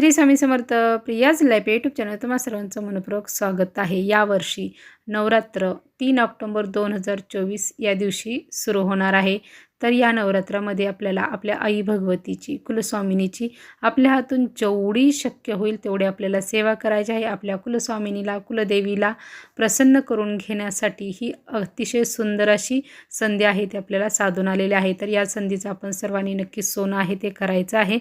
Shri Swami Samarth Priya's life YouTube channel तुम्हा सर्वांचं मनपूर्वक स्वागत आहे. यावर्षी नवरात्र तीन ऑक्टोंबर दोन हजार चोवीस या दिवशी सुरू होणार आहे. तर या नवरात्रामध्ये आपल्याला आपल्या आई भगवतीची कुलस्वामिनीची आपल्या हातून जेवढी शक्य होईल तेवढी आपल्याला सेवा करायची आहे. आपल्या कुलस्वामिनीला कुलदेवीला प्रसन्न करून घेण्यासाठी ही अतिशय सुंदर अशी संधी आहे ती आपल्याला साधून आलेली आहे. तर या संधीचं आपण सर्वांनी नक्कीच सोनं आहे ते करायचं आहे.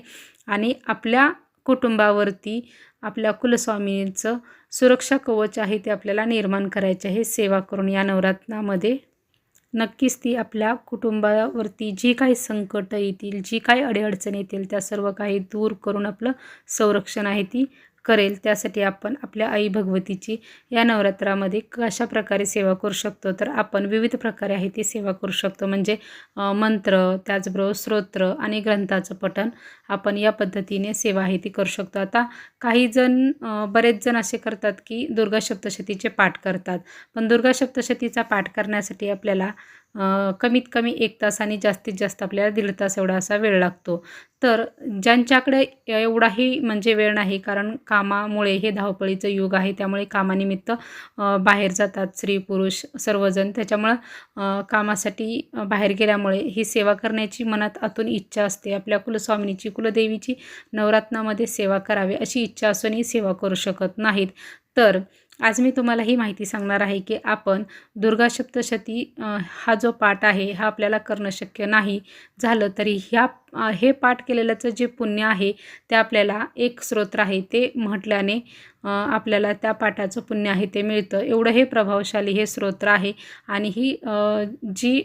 आणि आपल्या कुटुंबावरती आपल्या कुलस्वामींचं सुरक्षा कवच आहे ते आपल्याला निर्माण करायचे आहे. सेवा करून या नवरात्रामध्ये नक्कीच ती आपल्या कुटुंबावरती जी काही संकट येतील जी काही अडीअडचणी येतील त्या सर्व काही दूर करून आपलं संरक्षण आहे ती करेल त्यासाठी आपण आपल्या आई भगवतीची या नवरात्रामध्ये कशा प्रकारे सेवा करू शकतो? तर आपण विविध प्रकारे आहे ती सेवा करू शकतो. म्हणजे मंत्र त्याचबरोबर स्तोत्र आणि ग्रंथाचं पठण आपण या पद्धतीने सेवा आहे ती करू शकतो. आता काही जण बरेच जण असे करतात की दुर्गा सप्तशतीचे पाठ करतात. पण दुर्गा सप्तशतीचा पाठ करण्यासाठी आपल्याला कमीत कमी एक तास आणि जास्तीत जास्त आपल्याला दीड तास एवढा असा वेळ लागतो. तर ज्यांच्याकडे एवढाही म्हणजे वेळ नाही कारण कामामुळे हे धावपळीचं युग आहे त्यामुळे कामानिमित्त बाहेर जातात स्त्री पुरुष सर्वजण. त्याच्यामुळं कामासाठी बाहेर गेल्यामुळे ही सेवा करण्याची मनात आतून इच्छा असते. आपल्या कुलस्वामिनीची कुलदेवीची नवरात्नामध्ये सेवा करावी अशी इच्छा असूनही सेवा करू शकत नाहीत. तर आज मी तुम्हाला ही माहिती सांगणार आहे की आपण दुर्गा सप्तशती हा जो पाठ आहे हा आपल्याला करणं शक्य नाही. झालं तरी ह्या हे पाठ केलेल्याचं जे पुण्य आहे ते आपल्याला एक स्रोत्र आहे. ते म्हटल्याने आपल्याला त्या पाठाचं पुण्य आहे ते मिळतं. एवढं हे प्रभावशाली हे स्रोत्र आहे. आणि ही जी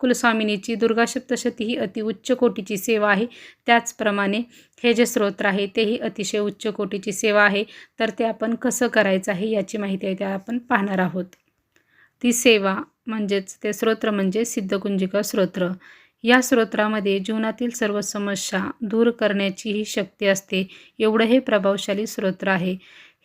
कुलस्वामिनीची दुर्गा सप्तशती ही अति उच्च कोटीची सेवा आहे. त्याचप्रमाणे हे जे स्रोत्र आहे तेही अतिशय उच्च कोटीची सेवा आहे. तर ते आपण कसं करायचं आहे याची माहिती आहे त्या आपण पाहणार आहोत. ती सेवा म्हणजेच ते स्रोत्र म्हणजे सिद्धकुंजिका स्रोत्र. या स्रोत्रामध्ये जीवनातील सर्व समस्या दूर करण्याची ही शक्ती असते. एवढं हे प्रभावशाली स्रोत्र आहे.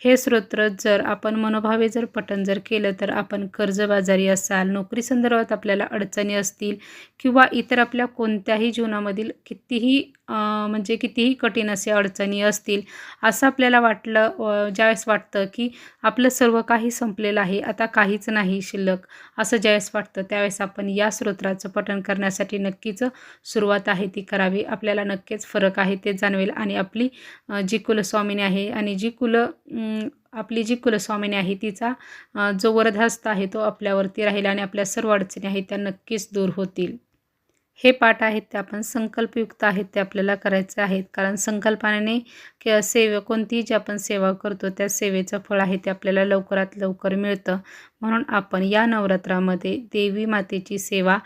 हे स्तोत्र जर आपण मनोभावे जर पठण जर केलं तर आपण कर्जबाजारी असाल नोकरी संदर्भात आपल्याला अडचणी असतील किंवा इतर आपल्या कोणत्याही जीवनामधील कितीही म्हणजे कितीही कठीण असे अडचणी असतील असं आपल्याला वाटलं ज्यावेळेस वाटतं की आपलं सर्व काही संपलेलं आहे आता काहीच नाही शिल्लक असं ज्यावेळेस वाटतं त्यावेळेस आपण या स्तोत्राचं पठण करण्यासाठी नक्कीच सुरुवात आहे ती करावी. आपल्याला नक्कीच फरक आहे ते जाणवेल आणि आपली जी कुलस्वामिनी आहे आणि जी कुल आपली जी कुलस्वामिनी आहे तिचा जो वरदहस्त आहे तो आपल्यावरती राहील आणि आपल्या सर्व अडचणी आहेत त्या नक्कीच दूर होतील. हे पाठ आहेत ते आपण संकल्पयुक्त आहेत ते आपल्याला करायचे आहेत. कारण संकल्पनेने के सेव कोणतीही जी आपण सेवा करतो त्या सेवेचं फळ आहे ते आपल्याला लवकरात लवकर मिळतं. म्हणून आपण या नवरात्रामध्ये देवी मातेची सेवा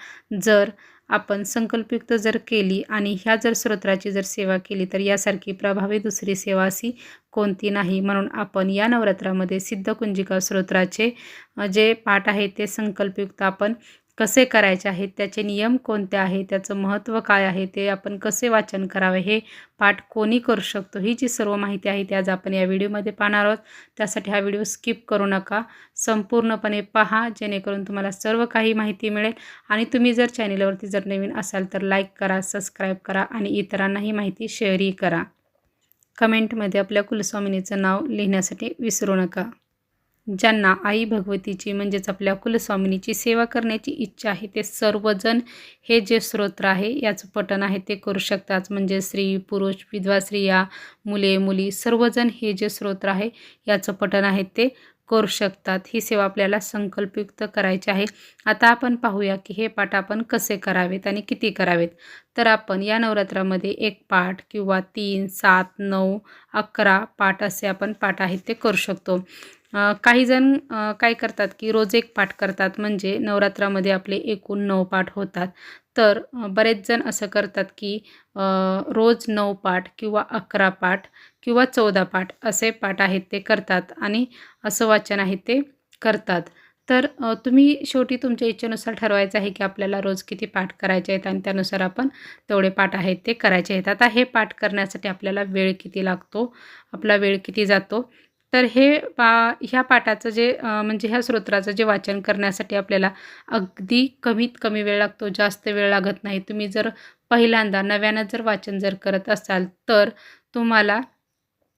जर आपण संकल्पयुक्त जर केली आणि ह्या जर स्रोत्राची जर सेवा केली तर यासारखी प्रभावी दुसरी सेवा अशी कोणती नाही. म्हणून आपण या नवरात्रामध्ये सिद्धकुंजिका स्रोत्राचे जे पाठ आहेत ते संकल्पयुक्त आपण कसे करायचे आहेत त्याचे नियम कोणते आहे त्याचं महत्त्व काय आहे ते आपण कसे वाचन करावे हे पाठ कोणी करू शकतो ही जी सर्व माहिती आहे ती आज आपण या व्हिडिओमध्ये पाहणार आहोत. त्यासाठी हा व्हिडिओ स्किप करू नका. संपूर्णपणे पहा जेणेकरून तुम्हाला सर्व काही माहिती मिळेल. आणि तुम्ही जर चॅनेलवरती जर नवीन असाल तर लाईक करा सबस्क्राईब करा आणि इतरांनाही माहिती शेअरही करा. कमेंटमध्ये आपल्या कुलस्वामिनीचं नाव लिहिण्यासाठी विसरू नका. ज्यांना आई भगवतीची म्हणजेच आपल्या कुलस्वामिनीची सेवा करण्याची इच्छा आहे ते सर्वजण हे जे स्तोत्र आहे याचं पठण आहे ते करू शकतात. म्हणजे स्त्री पुरुष विधवा स्त्रिया मुले मुली सर्वजण हे जे स्तोत्र आहे याचं पठण आहे ते करू शकतात. ही सेवा आपल्याला संकल्पयुक्त करायची आहे. आता आपण पाहूया की हे पाठ आपण कसे करावेत आणि किती करावेत. तर आपण या नवरात्रामध्ये एक पाठ किंवा तीन सात नऊ अकरा पाठ असे आपण पाठ आहेत ते करू शकतो. काही जण काय करतात की रोज एक पाठ करतात म्हणजे नवरात्रामध्ये आपले एकूण नऊ पाठ होतात. तर बरेच जण असं करतात की रोज नऊ पाठ किंवा अकरा पाठ किंवा चौदा पाठ असे पाठ आहेत ते करतात आणि असं वाचन आहे ते करतात. तर तुम्ही शेवटी तुमच्या इच्छेनुसार ठरवायचं आहे की आपल्याला रोज किती पाठ करायचे आहेत आणि त्यानुसार आपण तेवढे पाठ आहेत ते करायचे आहेत. आता हे पाठ करण्यासाठी आपल्याला वेळ किती लागतो? आपला वेळ किती जातो? तर हे पा ह्या पाठाचं जे म्हणजे ह्या स्तोत्राचं जे वाचन करण्यासाठी आपल्याला अगदी कमीत कमी वेळ लागतो जास्त वेळ लागत नाही. तुम्ही जर पहिल्यांदा नव्यानं जर वाचन जर करत असाल तर तुम्हाला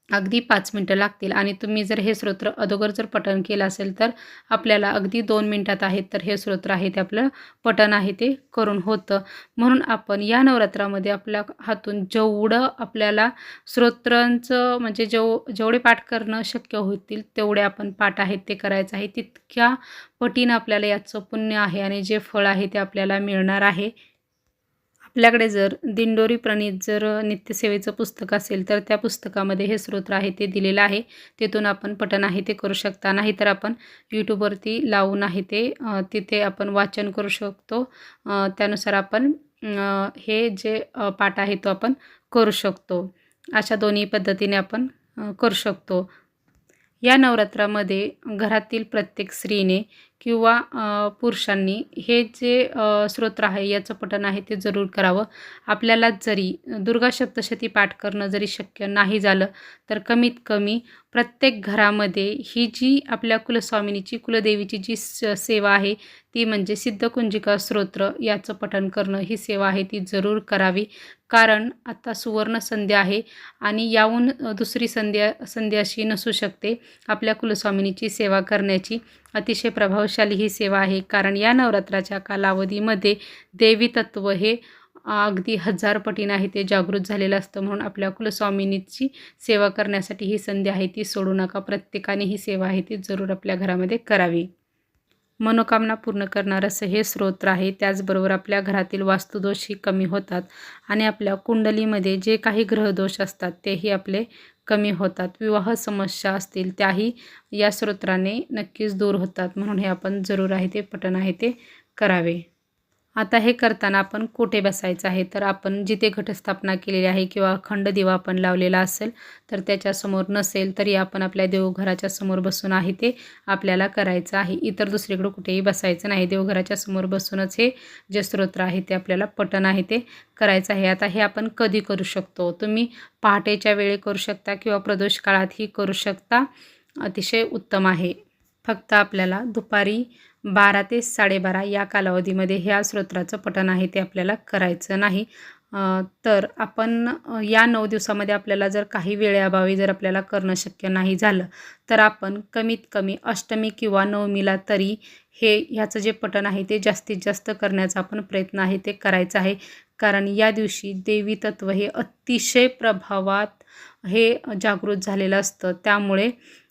अगदी पाच मिनटं लागतील. आणि तुम्ही जर हे स्तोत्र अगोदर जर पठण केलं असेल तर आपल्याला अगदी दोन मिनटात आहेत तर हे स्तोत्र आहे ते आपलं पठण आहे ते करून होतं. म्हणून आपण या नवरात्रामध्ये आपल्या हातून जेवढं आपल्याला स्तोत्रांचं म्हणजे जेव जेवढे पाठ करणं शक्य होतील तेवढे आपण पाठ आहेत ते करायचं आहे. तितक्या पटीनं आपल्याला याचं पुण्य आहे आणि जे फळ आहे ते आपल्याला मिळणार आहे. आपल्याकडे जर दिंडोरी प्रणित जर नित्यसेवेचं पुस्तक असेल तर त्या पुस्तकामध्ये हे स्तोत्र आहे ते दिलेलं आहे. तिथून आपण पठण आहे ते करू शकता. नाहीतर आपण यूट्यूबवरती लावून आहे ते तिथे आपण वाचन करू शकतो. त्यानुसार आपण हे जे पाठ आहे तो आपण करू शकतो. अशा दोन्ही पद्धतीने आपण करू शकतो. या नवरात्रामध्ये घरातील प्रत्येक स्त्रीने किंवा पुरुषांनी हे जे स्तोत्र आहे याचं पठण आहे ते जरूर करावं. आपल्याला जरी दुर्गा सप्तशती पाठ करणं जरी शक्य नाही झालं तर कमीत कमी प्रत्येक घरामध्ये ही जी आपल्या कुलस्वामिनीची कुलदेवीची जी सेवा आहे ती म्हणजे सिद्धकुंजिका स्तोत्र याचं पठण करणं ही सेवा आहे ती जरूर करावी. कारण आता सुवर्ण संध्या आहे आणि याहून दुसरी संध्या संध्या अशी नसू शकते आपल्या कुलस्वामिनीची सेवा करण्याची. अतिशय प्रभावशाली ही सेवा आहे. कारण या नवरात्राच्या कालावधीमध्ये देवी तत्त्व हे अगदी हजार पटीनं आहे ते जागृत झालेलं असतं. म्हणून आपल्या कुलस्वामिनीची सेवा करण्यासाठी ही संधी आहे ती सोडू नका. प्रत्येकाने ही सेवा आहे ती जरूर आपल्या घरामध्ये करावी. मनोकामना पूर्ण करणारं असं हे स्रोत्र आहे. त्याचबरोबर आपल्या घरातील वास्तुदोषही कमी होतात. आणि आपल्या कुंडलीमध्ये जे काही ग्रहदोष असतात तेही आपले कमी होतात. विवाह समस्या असतील त्याही या स्रोत्राने नक्कीच दूर होतात म्हणून हे आपण जरूर आहे ते पठण आहे ते करावे. आता हे करताना आपण कुठे बसायचं आहे? तर आपण जिथे घटस्थापना केलेली आहे किंवा अखंड दिवा आपण लावलेला असेल तर त्याच्यासमोर नसेल तरी आपण आपल्या देवघराच्या समोर बसून आहे ते आपल्याला करायचं आहे. इतर दुसरीकडे कुठेही बसायचं नाही. देवघराच्या समोर बसूनच हे जे स्तोत्र आहे ते आपल्याला पटन आहे ते करायचं आहे. आता हे आपण कधी करू शकतो? तुम्ही पहाटेच्या वेळी करू शकता किंवा प्रदोष काळातही करू शकता. अतिशय उत्तम आहे. फक्त आपल्याला दुपारी बारा ते साडेबारा या कालावधीमध्ये ह्या स्तोत्राचं पठण आहे ते आपल्याला करायचं नाही. तर आपण या नऊ दिवसामध्ये आपल्याला जर काही वेळेअभावी जर आपल्याला करणं शक्य नाही झालं तर आपण कमीत कमी अष्टमी किंवा नवमीला तरी हे ह्याचं जे पठण आहे ते जास्तीत जास्त करण्याचा आपण प्रयत्न आहे ते करायचं आहे. कारण या दिवशी देवी तत्व हे अतिशय प्रभावात हे जागृत झालेलं असतं. त्यामुळे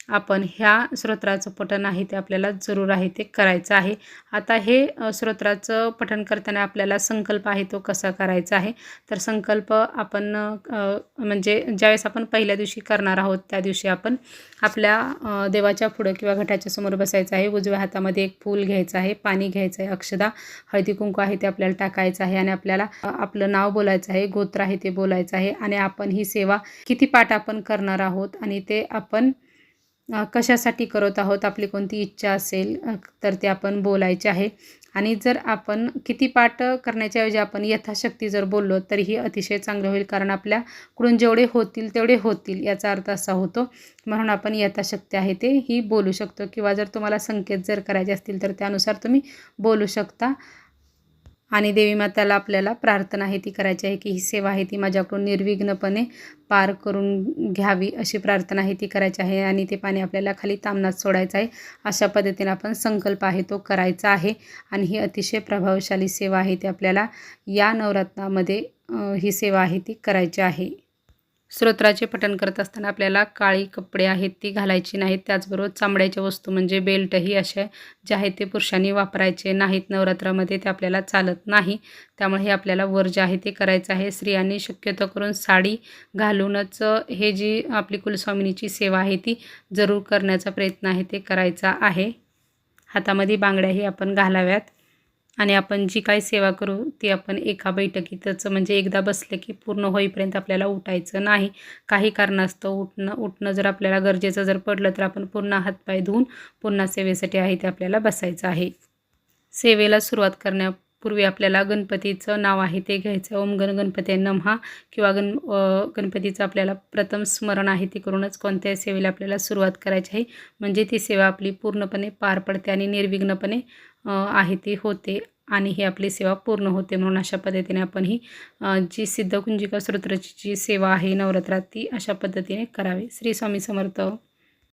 आपण ह्या स्तोत्राचं पठण आहे ते आपल्याला जरूर आहे ते करायचं आहे. आता हे स्तोत्राचं पठण करताना आपल्याला संकल्प आहे तो कसा करायचा आहे? तर संकल्प आपण म्हणजे ज्यावेळेस आपण पहिल्या दिवशी करणार आहोत त्या दिवशी आपण आपल्या देवाच्या पुढं किंवा घटाच्या समोर बसायचं आहे. उजव्या हातामध्ये एक फूल घ्यायचं आहे पाणी घ्यायचं आहे अक्षदा हळदी कुंकू आहे ते आपल्याला टाकायचं आहे आणि आपल्याला आपलं नाव बोलायचं आहे गोत्र आहे ते बोलायचं आहे आणि आपण ही सेवा किती पाठ आपण करणार आहोत आणि ते आपण कशासाठी करत आहोत आपली कोणती इच्छा असेल तर ते आपण बोलायचे आहे. आणि जर आपण किती पाठ करण्याच्या ऐवजी आपण यथाशक्ती जर बोललो तरीही अतिशय चांगलं होईल. कारण आपल्याकडून जेवढे होतील तेवढे होतील याचा अर्थ असा होतो. म्हणून आपण यथाशक्ती आहे ते ही बोलू शकतो. किंवा जर तुम्हाला संकेत जर करायचे असतील तर त्यानुसार तुम्ही बोलू शकता. आणि देवी माताला आपल्याला प्रार्थना आहे ती करायची आहे की ही सेवा आहे ती माझ्याकडून निर्विघ्नपणे पार करून घ्यावी अशी प्रार्थना आहे ती करायची आहे आणि ते पाणी आपल्याला खाली तामनात सोडायचं आहे. अशा पद्धतीने आपण संकल्प आहे तो करायचा आहे आणि ही अतिशय प्रभावशाली सेवा आहे ती आपल्याला या नवरत्नामध्ये ही सेवा आहे ती करायची आहे. स्तोत्राचे पठण करत असताना आपल्याला काळी कपडे आहेत ती घालायची नाहीत. त्याचबरोबर चांबड्याच्या वस्तू म्हणजे बेल्टही अशा जे आहेत ते पुरुषांनी वापरायचे नाहीत. नवरात्रामध्ये ते आपल्याला चालत नाही. त्यामुळे हे आपल्याला वर जे आहे ते करायचं आहे. स्त्रियांनी शक्यतो करून साडी घालूनच हे जी आपली कुलस्वामिनीची सेवा आहे ती जरूर करण्याचा प्रयत्न आहे ते करायचा आहे. हातामध्ये बांगड्याही आपण घालाव्यात. आणि आपण जी काय सेवा करू ती आपण एका बैठकीतच म्हणजे एकदा बसलं की पूर्ण होईपर्यंत आपल्याला उठायचं नाही. काही कारणास्तव उठणं उठणं जर आपल्याला गरजेचं जर पडलं तर आपण पूर्ण हातपाय धुवून पुन्हा सेवेसाठी आहे ते आपल्याला बसायचं आहे. सेवेला सुरुवात करण्यापूर्वी आपल्याला गणपतीचं नाव आहे ते घ्यायचं. ओम गण गणपती नमहा किंवा गण गणपतीचं आपल्याला प्रथम स्मरण आहे ते करूनच कोणत्याही सेवेला आपल्याला सुरुवात करायची आहे. म्हणजे ती सेवा आपली पूर्णपणे पार पडते आणि निर्विघ्नपणे आहे ती होते आणि ही आपली सेवा पूर्ण होते म्हणून अशा पद्धतीने आपण ही जी सिद्धकुंजिका स्तोत्राची जी सेवा आहे नवरात्रात ती अशा पद्धतीने करावी. श्री स्वामी समर्थ.